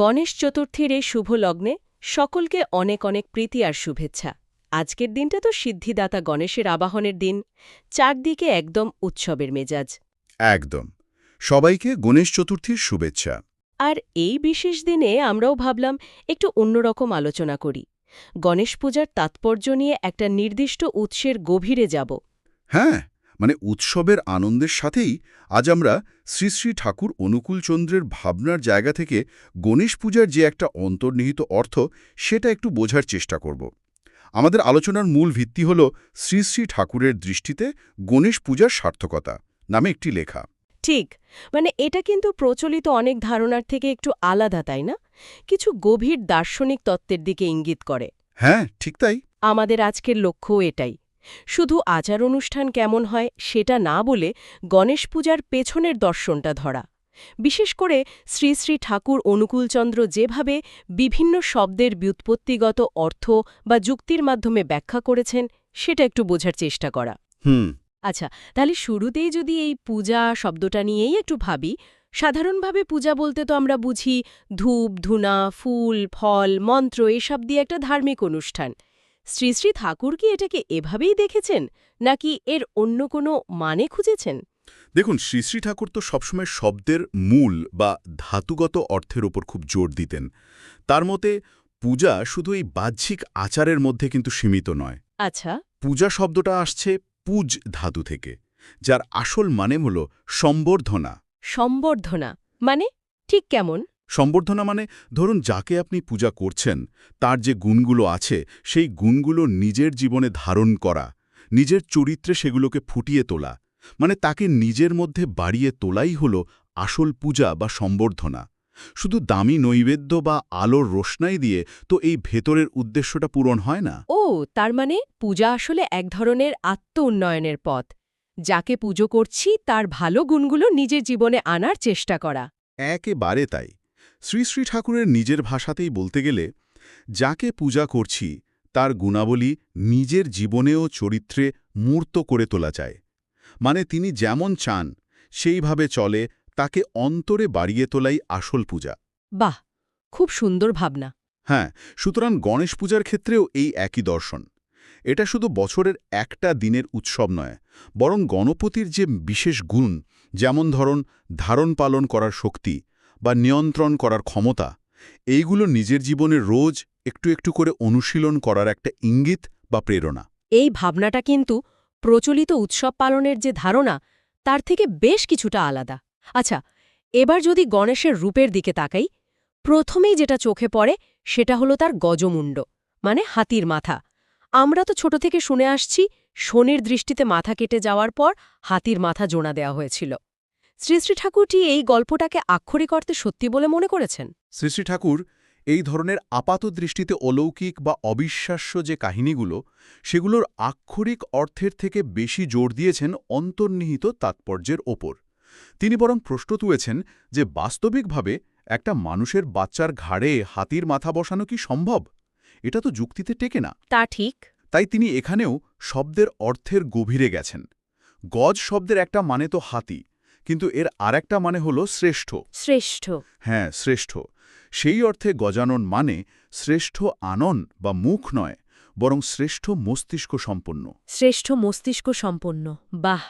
গণেশ চতুর্থীর এই শুভ লগ্নে সকলকে অনেক অনেক প্রীতি আর শুভেচ্ছা। আজকের দিনটা তো সিদ্ধিদাতা গণেশের আবাহনের দিন চারদিকে একদম উৎসবের মেজাজ। একদম। সবাইকে গণেশ চতুর্থীর শুভেচ্ছা। আর এই বিশেষ দিনে আমরাও ভাবলাম একটু অন্যরকম আলোচনা করি। গণেশ পূজার তাৎপর্য নিয়ে একটা নির্দিষ্ট উৎসের গভীরে যাব। হ্যাঁ মানে উৎসবের আনন্দের সাথেই আজ আমরা শ্রী শ্রী ঠাকুর অনুকূলচন্দ্রের ভাবনার জায়গা থেকে গণেশ পূজার যে একটা অন্তর্নিহিত অর্থ সেটা একটু বোঝার চেষ্টা করব। আমাদের আলোচনার মূল ভিত্তি হল শ্রী শ্রী ঠাকুরের দৃষ্টিতে গণেশ পূজার সার্থকতা নামে একটি লেখা। ঠিক মানে এটা কিন্তু প্রচলিত অনেক ধারণার থেকে একটু আলাদা তাই না? কিছু গভীর দার্শনিক তত্ত্বের দিকে ইঙ্গিত করে। হ্যাঁ ঠিক তাই। আমাদের আজকের লক্ষ্যও এটাই। শুধু আচার অনুষ্ঠান কেমন হয় সেটা না বলে গণেশ পূজার পেছনের দর্শনটা ধরা। বিশেষ করে শ্রী শ্রী ঠাকুর অনুকূলচন্দ্র যেভাবে বিভিন্ন শব্দের ব্যুৎপত্তিগত অর্থ বা যুক্তির মাধ্যমে ব্যাখ্যা করেছেন সেটা একটু বোঝার চেষ্টা করা। হুম। আচ্ছা তাহলে শুরুতেই যদি এই পূজা শব্দটা নিয়েই একটু ভাবি সাধারণভাবে পূজা বলতে তো আমরা বুঝি ধূপ ধুনা ফুল ফল মন্ত্র এসব দিয়ে একটা ধার্মিক অনুষ্ঠান। শ্রী শ্রী ঠাকুর কি এটাকে এভাবেই দেখেছেন নাকি এর অন্য কোনো মানে খুঁজেছেন? দেখুন শ্রী শ্রী ঠাকুর তো সবসময় শব্দের মূল বা ধাতুগত অর্থের ওপর খুব জোর দিতেন। তার মতে পূজা শুধু এই বাহ্যিক আচারের মধ্যে কিন্তু সীমিত নয়। আচ্ছা। পূজা শব্দটা আসছে পূজ ধাতু থেকে যার আসল মানে হল সম্বর্ধনা। সম্বর্ধনা মানে ঠিক কেমন? সম্বর্ধনা মানে ধরুন যাকে আপনি পূজা করছেন তার যে গুণগুলো আছে সেই গুণগুলো নিজের জীবনে ধারণ করা নিজের চরিত্রে সেগুলোকে ফুটিয়ে তোলা মানে তাকে নিজের মধ্যে বাড়িয়ে তোলাই হল আসল পূজা বা সম্বর্ধনা। শুধু দামি নৈবেদ্য বা আলোর রোশনাই দিয়ে তো এই ভেতরের উদ্দেশ্যটা পূরণ হয় না? ও তার মানে পূজা আসলে এক ধরনের আত্ম উন্নয়নের পথ। যাকে পুজো করছি তার ভালো গুণগুলো নিজের জীবনে আনার চেষ্টা করা। একেবারে তাই। শ্রী শ্রী ঠাকুরের নিজের ভাষাতেই বলতে গেলে যাকে পূজা করছি তার গুণাবলী নিজের জীবনেও চরিত্রে মূর্ত করে তোলা যায়। মানে তিনি যেমন চান সেইভাবে চলে তাকে অন্তরে বাড়িয়ে তোলাই আসল পূজা। বাহ! খুব সুন্দর ভাবনা। হ্যাঁ সুতরাং গণেশ পূজার ক্ষেত্রেও এই একই দর্শন। এটা শুধু বছরের একটা দিনের উৎসব নয় বরং গণপতির যে বিশেষ গুণ যেমন ধরন ধারণ পালন করার শক্তি বা নিয়ন্ত্রণ করার ক্ষমতা, এইগুলো নিজের জীবনে রোজ একটু একটু করে অনুশীলন করার একটা ইঙ্গিত বা প্রেরণা। এই ভাবনাটা কিন্তু প্রচলিত উৎসব পালনের যে ধারণা, তার থেকে বেশ কিছুটা আলাদা। আচ্ছা এবার যদি গণেশের রূপের দিকে তাকাই, প্রথমেই যেটা চোখে পড়ে সেটা হলো তার গজমুণ্ড মানে হাতির মাথা। আমরা তো ছোট থেকে শুনে আসছি, শনির দৃষ্টিতে মাথা কেটে যাওয়ার পর হাতির মাথা জোড়া দেওয়া হয়েছিল। শ্রী শ্রী ঠাকুরটি এই গল্পটাকে আক্ষরিক অর্থে সত্যি বলে মনে করেছেন? শ্রী শ্রী ঠাকুর এই ধরনের আপাত দৃষ্টিতে অলৌকিক বা অবিশ্বাস্য যে কাহিনীগুলো সেগুলোর আক্ষরিক অর্থের থেকে বেশি জোর দিয়েছেন অন্তর্নিহিত তাৎপর্যের ওপর। তিনি বরং প্রশ্ন তুলেছেন যে বাস্তবিকভাবে একটা মানুষের বাচ্চার ঘাড়ে হাতির মাথা বসানো কি সম্ভব? এটা তো যুক্তিতে টেকে না। তা ঠিক। তাই তিনি এখানেও শব্দের অর্থের গভীরে গেছেন। গজ শব্দের একটা মানে তো হাতি। কিন্তু এর আরেকটা মানে হল শ্রেষ্ঠ। শ্রেষ্ঠ। হ্যাঁ শ্রেষ্ঠ। সেই অর্থে গজানন মানে শ্রেষ্ঠ আনন বা মুখ নয় বরং শ্রেষ্ঠ মস্তিষ্ক সম্পন্ন। শ্রেষ্ঠ মস্তিষ্ক সম্পন্ন। বাহ!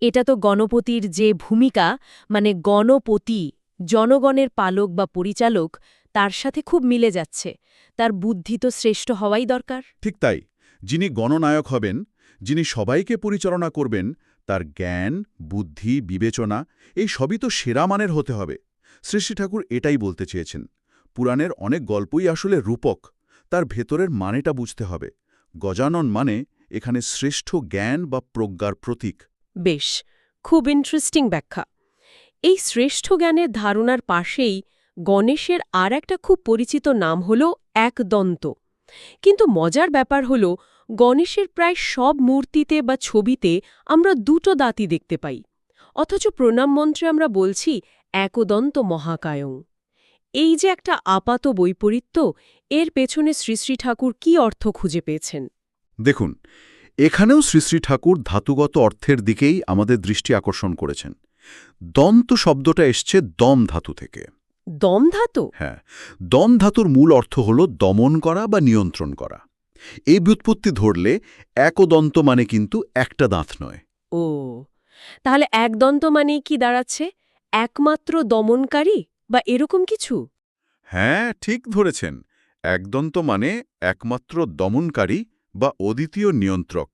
এটা তো গণপতির যে ভূমিকা মানে গণপতি জনগণের পালক বা পরিচালক তার সাথে খুব মিলে যাচ্ছে। তার বুদ্ধি তো শ্রেষ্ঠ হওয়াই দরকার। ঠিক তাই। যিনি গণনায়ক হবেন যিনি সবাইকে পরিচালনা করবেন তার জ্ঞান, বুদ্ধি, বিবেচনা, এই সবই তো সেরা মানের হতে হবে। শ্রী ঠাকুর এটাই বলতে চেয়েছেন। পুরাণের অনেক গল্পই আসলে রূপক। তার ভেতরের মানেটা বুঝতে হবে। গজানন মানে এখানে শ্রেষ্ঠ জ্ঞান বা প্রজ্ঞার প্রতীক। বেশ, খুব ইন্টারেস্টিং ব্যাখ্যা। এই শ্রেষ্ঠ জ্ঞানের ধারণার পাশেই গণেশের আর একটা খুব পরিচিত নাম হল একদন্ত। কিন্তু মজার ব্যাপার হল গণেশের প্রায় সব মূর্তিতে বা ছবিতে আমরা দুটো দাঁতি দেখতে পাই। অথচ প্রণাম মন্ত্রে আমরা বলছি একদন্ত মহাকায়ং। এই যে একটা আপাত বৈপরীত্য এর পেছনে শ্রী শ্রী ঠাকুর কি অর্থ খুঁজে পেয়েছেন? দেখুন এখানেও শ্রী শ্রী ঠাকুর ধাতুগত অর্থের দিকেই আমাদের দৃষ্টি আকর্ষণ করেছেন। দন্ত শব্দটা এসছে দম ধাতু থেকে। দম ধাতু? হ্যাঁ দম ধাতুর মূল অর্থ হল দমন করা বা নিয়ন্ত্রণ করা। এই ব্যুৎপত্তি ধরলে একদন্ত মানে কিন্তু একটা দাঁত নয়। ও তাহলে একদন্ত মানে কি দাঁড়াচ্ছে? একমাত্র দমনকারী বা এরকম কিছু? হ্যাঁ ঠিক ধরেছেন। একদন্ত মানে একমাত্র দমনকারী বা অদ্বিতীয় নিয়ন্ত্রক।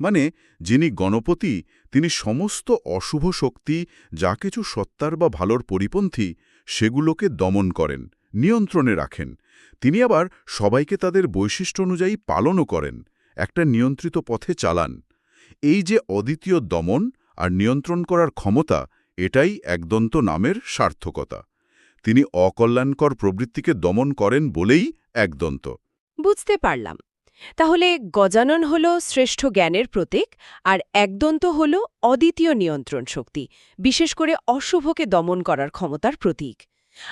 মানে যিনি গণপতি তিনি সমস্ত অশুভ শক্তি যা কিছু সত্তার বা ভালোর পরিপন্থী সেগুলোকে দমন করেন। নিয়ন্ত্রণে রাখেন। তিনি আবার সবাইকে তাদের বৈশিষ্ট্য অনুযায়ী পালনও করেন, একটা নিয়ন্ত্রিত পথে চালান। এই যে অদ্বিতীয় দমন আর নিয়ন্ত্রণ করার ক্ষমতা, এটাই একদন্ত নামের সার্থকতা। তিনি অকল্যাণকর প্রবৃত্তিকে দমন করেন বলেই একদন্ত। বুঝতে পারলাম। তাহলে গজানন হল শ্রেষ্ঠ জ্ঞানের প্রতীক আর একদন্ত হল অদ্বিতীয় নিয়ন্ত্রণ শক্তি, বিশেষ করে অশুভকে দমন করার ক্ষমতার প্রতীক।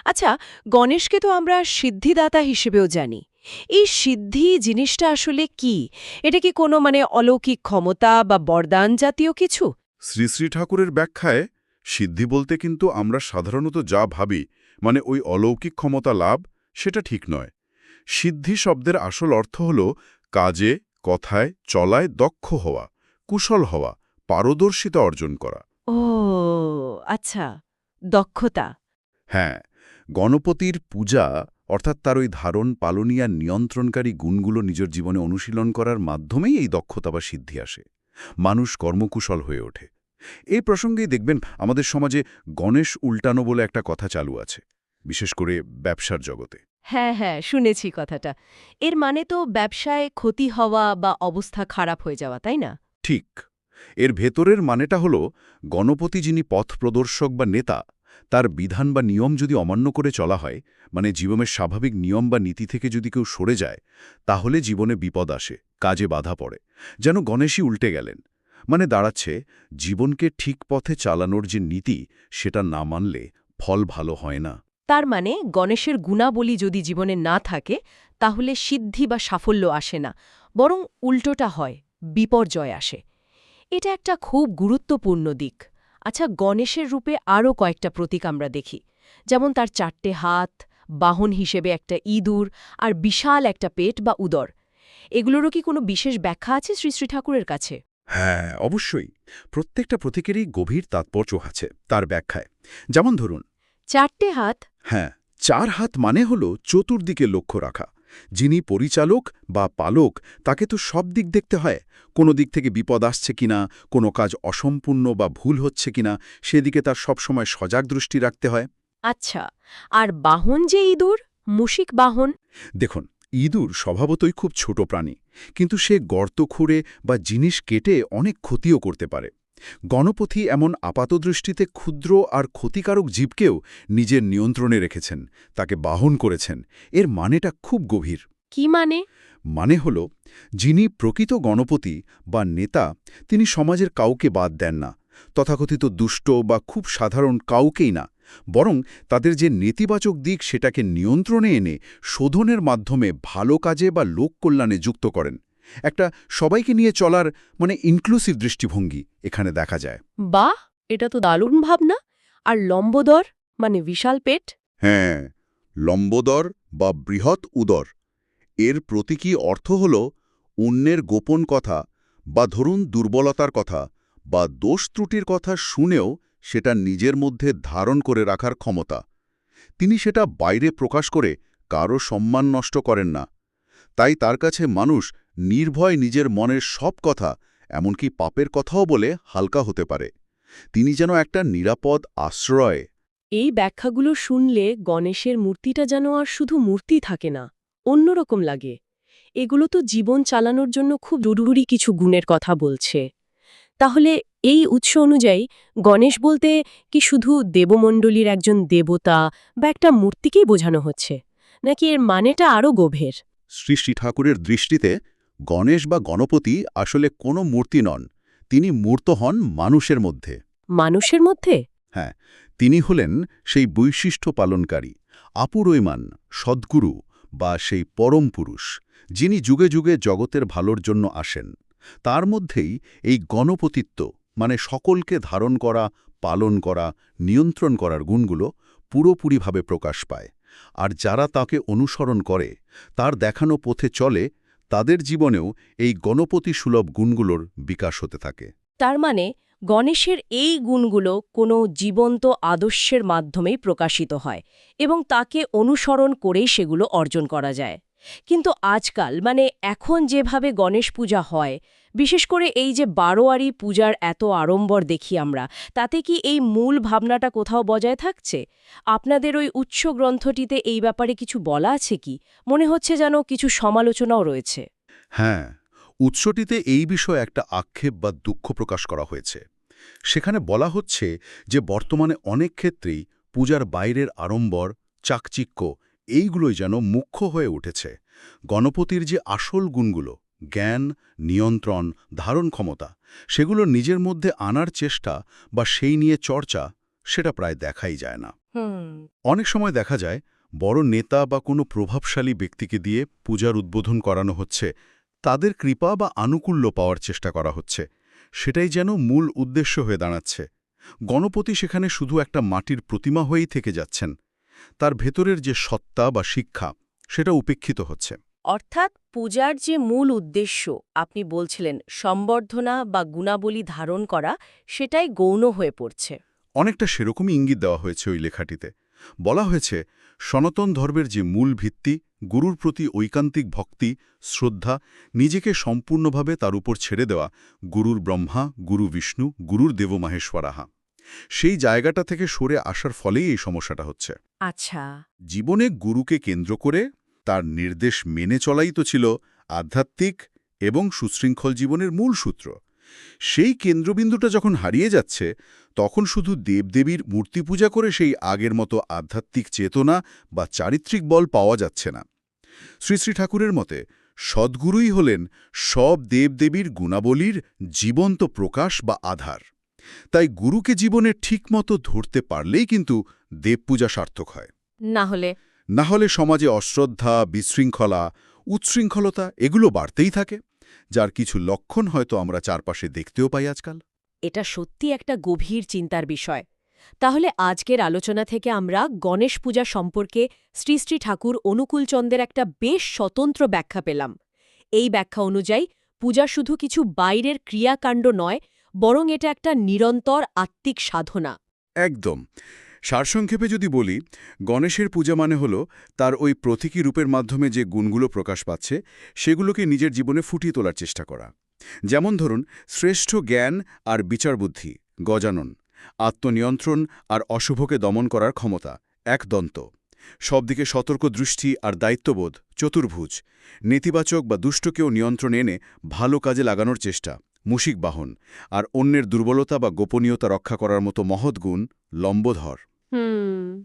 আচ্ছা গণেশকে তো আমরা সিদ্ধিদাতা হিসেবেও জানি। এই সিদ্ধি জিনিসটা আসলে কি? এটা কি কোনো মানে অলৌকিক ক্ষমতা বা বরদান জাতীয় কিছু? শ্রী শ্রী ঠাকুরের ব্যাখ্যায় সিদ্ধি বলতে কিন্তু আমরা সাধারণত যা ভাবি মানে ওই অলৌকিক ক্ষমতা লাভ সেটা ঠিক নয়। সিদ্ধি শব্দের আসল অর্থ হল কাজে কথায় চলায় দক্ষ হওয়া কুশল হওয়া পারদর্শিতা অর্জন করা। ও আচ্ছা দক্ষতা। হ্যাঁ গণপতির পূজা অর্থাৎ তার ওই ধারণ পালনীয়া নিয়ন্ত্রণকারী গুণগুলো নিজের জীবনে অনুশীলন করার মাধ্যমেই এই দক্ষতা বা সিদ্ধি আসে। মানুষ কর্মকুশল হয়ে ওঠে। এই প্রসঙ্গেই দেখবেন আমাদের সমাজে গণেশ উল্টানো বলে একটা কথা চালু আছে বিশেষ করে ব্যবসার জগতে। হ্যাঁ হ্যাঁ শুনেছি কথাটা। এর মানে তো ব্যবসায় ক্ষতি হওয়া বা অবস্থা খারাপ হয়ে যাওয়া তাই না? ঠিক। এর ভেতরের মানেটা হল গণপতি যিনি পথ প্রদর্শক বা নেতা তার বিধান বা নিয়ম যদি অমান্য করে চলা হয় মানে জীবনের স্বাভাবিক নিয়ম বা নীতি থেকে যদি কেউ সরে যায়, তাহলে জীবনে বিপদ আসে, কাজে বাধা পড়ে। যেন গণেশই উল্টে গেলেন। মানে দাঁড়াচ্ছে, জীবনকে ঠিক পথে চালানোর যে নীতি, সেটা না মানলে ফল ভালো হয় না। তার মানে গণেশের গুণাবলী যদি জীবনে না থাকে, তাহলে সিদ্ধি বা সাফল্য আসে না, বরং উল্টোটা হয়, বিপর্যয় আসে। এটা একটা খুব গুরুত্বপূর্ণ দিক। আচ্ছা গণেশের রূপে আরও কয়েকটা প্রতীক আমরা দেখি। যেমন তার চারটে হাত বাহন হিসেবে একটা ইঁদুর আর বিশাল একটা পেট বা উদর। এগুলোরও কি কোনো বিশেষ ব্যাখ্যা আছে শ্রী শ্রী ঠাকুরের কাছে? হ্যাঁ অবশ্যই। প্রত্যেকটা প্রতীকেরই গভীর তাৎপর্য আছে তার ব্যাখ্যায়। যেমন ধরুন চারটে হাত? হ্যাঁ চার হাত মানে হল চতুর্দিকে লক্ষ্য রাখা। যিনি পরিচালক বা পালক তাকে তো সব দিক দেখতে হয়। কোনো দিক থেকে বিপদ আসছে কিনা কোনো কাজ অসম্পূর্ণ বা ভুল হচ্ছে কিনা সেদিকে তার সবসময় সজাগ দৃষ্টি রাখতে হয়। আচ্ছা আর বাহন যে ইঁদুর মুশিক বাহন? দেখুন ইঁদুর স্বভাবতই খুব ছোট প্রাণী কিন্তু সে গর্ত খুঁড়ে বা জিনিস কেটে অনেক ক্ষতিও করতে পারে। গণপতি এমন আপাতদৃষ্টিতে ক্ষুদ্র আর ক্ষতিকারক জীবকেও নিজের নিয়ন্ত্রণে রেখেছেন তাকে বাহন করেছেন। এর মানেটা খুব গভীর। কি মানে? মানে হল যিনি প্রকৃত গণপতি বা নেতা তিনি সমাজের কাউকে বাদ দেন না তথাকথিত দুষ্ট বা খুব সাধারণ কাউকেই না বরং তাদের যে নেতিবাচক দিক সেটাকে নিয়ন্ত্রণে এনে শোধনের মাধ্যমে ভালো কাজে বা লোককল্যাণে যুক্ত করেন। একটা সবাইকে নিয়ে চলার মানে ইনক্লুসিভ দৃষ্টিভঙ্গি এখানে দেখা যায়। বাহ! এটা তো দারুণ ভাবনা। আর লম্বদর মানে বিশাল পেট? হ্যাঁ লম্বদর বা বৃহৎ উদর। এর প্রতীকী অর্থ হল অন্যের গোপন কথা বা ধরুন দুর্বলতার কথা বা দোষ ত্রুটির কথা শুনেও সেটা নিজের মধ্যে ধারণ করে রাখার ক্ষমতা। তিনি সেটা বাইরে প্রকাশ করে কারও সম্মান নষ্ট করেন না। তাই তার কাছে মানুষ নির্ভয় নিজের মনের সব কথা এমনকি পাপের কথাও বলে হালকা হতে পারে। তিনি যেন একটা নিরাপদ আশ্রয়। এই ব্যাখ্যাগুলো শুনলে গণেশের মূর্তিটা যেন আর শুধু মূর্তি থাকে না অন্যরকম লাগে। এগুলো তো জীবন চালানোর জন্য খুব জরুরি কিছু গুণের কথা বলছে। তাহলে এই উৎস অনুযায়ী গণেশ বলতে কি শুধু দেবমণ্ডলীর একজন দেবতা বা একটা মূর্তিকেই বোঝানো হচ্ছে নাকি এর মানেটা আরও গভীর? শ্রী শ্রী ঠাকুরের দৃষ্টিতে গণেশ বা গণপতি আসলে কোনো মূর্তি নন তিনি মূর্ত হন মানুষের মধ্যে। মানুষের মধ্যে? হ্যাঁ তিনি হলেন সেই বৈশিষ্ট্য পালনকারী আপুরৈমান সদ্গুরু বা সেই পরম পুরুষ যিনি যুগে যুগে জগতের ভালোর জন্য আসেন। তার মধ্যেই এই গণপতিত্ব মানে সকলকে ধারণ করা পালন করা নিয়ন্ত্রণ করার গুণগুলো পুরোপুরিভাবে প্রকাশ পায়। আর যারা তাকে অনুসরণ করে তার দেখানো পথে চলে তাদের জীবনেও এই গণপতি সুলভ গুণগুলোর বিকাশ হতে থাকে। তার মানে গণেশের এই গুণগুলো কোনো জীবন্ত আদর্শের মাধ্যমেই প্রকাশিত হয় এবং তাকে অনুসরণ করেই সেগুলো অর্জন করা যায়। কিন্তু আজকাল মানে এখন যেভাবে গণেশ পূজা হয় বিশেষ করে এই যে বারোয়ারি পূজার এত আড়ম্বর দেখি আমরা, তাতে কি এই মূল ভাবনাটা কোথাও বজায় থাকছে? আপনাদের ওই উচ্চ গ্রন্থটিতে এই ব্যাপারে কিছু বলা আছে কি? মনে হচ্ছে যেন কিছু সমালোচনাও রয়েছে। হ্যাঁ উৎসটিতে এই বিষয়ে একটা আক্ষেপ বা দুঃখ প্রকাশ করা হয়েছে। সেখানে বলা হচ্ছে যে বর্তমানে অনেক ক্ষেত্রেই পূজার বাইরের আড়ম্বর, চাকচিক্য, এইগুলোই যেন মুখ্য হয়ে উঠেছে। গণপতির যে আসল গুণগুলো জ্ঞান নিয়ন্ত্রণ ধারণ ক্ষমতা সেগুলো নিজের মধ্যে আনার চেষ্টা বা সেই নিয়ে চর্চা সেটা প্রায় দেখাই যায় না। অনেক সময় দেখা যায় বড় নেতা বা কোনো প্রভাবশালী ব্যক্তিকে দিয়ে পূজার উদ্বোধন করানো হচ্ছে তাদের কৃপা বা আনুকূল্য পাওয়ার চেষ্টা করা হচ্ছে সেটাই যেন মূল উদ্দেশ্য হয়ে দাঁড়াচ্ছে। গণপতি সেখানে শুধু একটা মাটির প্রতিমা হয়েই থেকে যাচ্ছেন তার ভেতরের যে সত্তা বা শিক্ষা সেটা উপেক্ষিত হচ্ছে। অর্থাৎ পূজার যে মূল উদ্দেশ্য আপনি বলছিলেন সম্বর্ধনা বা গুণাবলী ধারণ করা সেটাই গৌণ হয়ে পড়ছে। অনেকটা সেরকমই ইঙ্গিত দেওয়া হয়েছে ওই লেখাটিতে। বলা হয়েছে সনাতন ধর্মের যে মূল ভিত্তি গুরুর প্রতি ঐকান্তিক ভক্তি শ্রদ্ধা নিজেকে সম্পূর্ণভাবে তার উপর ছেড়ে দেওয়া গুরুর ব্রহ্মা গুরু বিষ্ণু গুরুর দেব দেবমাহেশ্বরাহা। সেই জায়গাটা থেকে সরে আসার ফলেই এই সমস্যাটা হচ্ছে। আচ্ছা। জীবনে গুরুকে কেন্দ্র করে তার নির্দেশ মেনে চলাই তো ছিল আধ্যাত্মিক এবং সুশৃঙ্খল জীবনের মূল সূত্র। সেই কেন্দ্রবিন্দুটা যখন হারিয়ে যাচ্ছে, তখন শুধু দেবদেবীর মূর্তি পূজা করে সেই আগের মতো আধ্যাত্মিক চেতনা বা চারিত্রিক বল পাওয়া যাচ্ছে না। শ্রী শ্রী ঠাকুরের মতে, সদ্গুরুই হলেন সব দেবদেবীর গুণাবলীর জীবন্ত প্রকাশ বা আধার। তাই গুরুকে জীবনে ঠিকমতো ধরতে পারলেই কিন্তু দেবপূজা সার্থক হয়। না হলে না হলে সমাজে অশ্রদ্ধা বিশৃঙ্খলা উচ্ছৃঙ্খলতা এগুলো বাড়তেই থাকে যার কিছু লক্ষণ হয়তো আমরা চারপাশে দেখতেও পাই আজকাল। এটা সত্যি একটা গভীর চিন্তার বিষয়। তাহলে আজকের আলোচনা থেকে আমরা গণেশ পূজা সম্পর্কে শ্রী শ্রী ঠাকুর অনুকূলচন্দ্রের একটা বেশ স্বতন্ত্র ব্যাখ্যা পেলাম। এই ব্যাখ্যা অনুযায়ী পূজা শুধু কিছু বাইরের ক্রিয়াকাণ্ড নয় বরং এটা একটা নিরন্তর আত্মিক সাধনা। একদম। সারসংক্ষেপে যদি বলি, গণেশের পূজা মানে হল তার ওই প্রতীকী রূপের মাধ্যমে যে গুণগুলো প্রকাশ পাচ্ছে, সেগুলোকে নিজের জীবনে ফুটিয়ে তোলার চেষ্টা করা। যেমন ধরুন, শ্রেষ্ঠ জ্ঞান আর বিচারবুদ্ধি, গজানন, আত্মনিয়ন্ত্রণ আর অশুভকে দমন করার ক্ষমতা, এক দন্ত। সবদিকে সতর্ক দৃষ্টি আর দায়িত্ববোধ, চতুর্ভুজ। নেতিবাচক বা দুষ্টকেও নিয়ন্ত্রণ এনে ভালো কাজে লাগানোর চেষ্টা মুশিক বাহন। আর অন্যের দুর্বলতা বা গোপনীয়তা রক্ষা করার মতো মহৎ গুণ লম্বধর।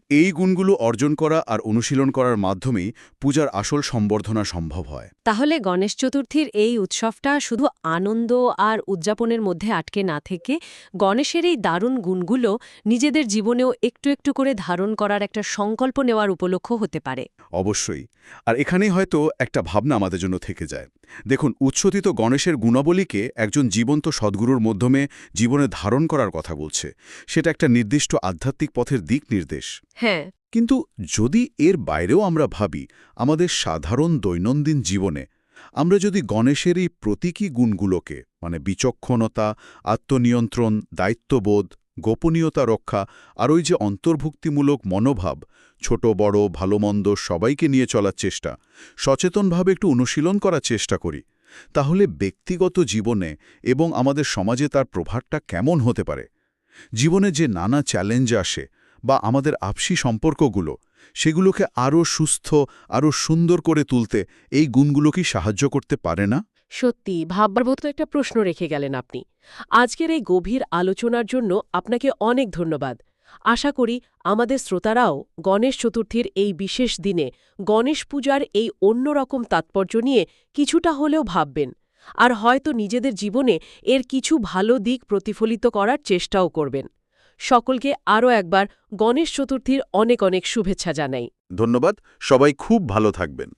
এই গুণগুলো অর্জন করা আর অনুশীলন করার মাধ্যমেই পূজার আসল সম্বর্ধনা সম্ভব হয়। তাহলে গণেশ চতুর্থীর এই উৎসবটা শুধু আনন্দ আর উদযাপনের মধ্যে আটকে না থেকে গণেশের এই দারুণ গুণগুলো নিজেদের জীবনেও একটু একটু করে ধারণ করার একটা সংকল্প নেওয়ার উপলক্ষ হতে পারে। অবশ্যই। আর এখানেই হয়তো একটা ভাবনা আমাদের জন্য থেকে যায়। দেখুন উচ্ছ্বতিত গণেশের গুণাবলীকে একজন জীবন্ত সদ্গুরুর মাধ্যমে জীবনে ধারণ করার কথা বলছে। সেটা একটা নির্দিষ্ট আধ্যাত্মিক পথের দিক নির্দেশ। হ্যাঁ। কিন্তু যদি এর বাইরেও আমরা ভাবি আমাদের সাধারণ দৈনন্দিন জীবনে আমরা যদি গণেশের এই প্রতীকী গুণগুলোকে মানে বিচক্ষণতা আত্মনিয়ন্ত্রণ দায়িত্ববোধ গোপনীয়তা রক্ষা আর ওই যে অন্তর্ভুক্তিমূলক মনোভাব ছোট বড় ভালোমন্দ সবাইকে নিয়ে চলার চেষ্টা সচেতনভাবে একটু অনুশীলন করার চেষ্টা করি তাহলে ব্যক্তিগত জীবনে এবং আমাদের সমাজে তার প্রভাবটা কেমন হতে পারে? জীবনে যে নানা চ্যালেঞ্জ আসে বা আমাদের আপসি সম্পর্কগুলো, সেগুলোকে আরও সুস্থ, আরও সুন্দর করে তুলতে এই গুণগুলো কি সাহায্য করতে পারে না? সত্যি ভাববার মতো একটা প্রশ্ন রেখে গেলেন আপনি। আজকের এই গভীর আলোচনার জন্য আপনাকে অনেক ধন্যবাদ। আশা করি আমাদের শ্রোতারাও গণেশ চতুর্থীর এই বিশেষ দিনে গণেশ পূজার এই অন্যরকম তাৎপর্য নিয়ে কিছুটা হলেও ভাববেন। আর হয়তো নিজেদের জীবনে এর কিছু ভালো দিক প্রতিফলিত করার চেষ্টাও করবেন। সকলকে আরও একবার গণেশ চতুর্থীর অনেক অনেক শুভেচ্ছা জানাই। ধন্যবাদ সবাই খুব ভালো থাকবেন।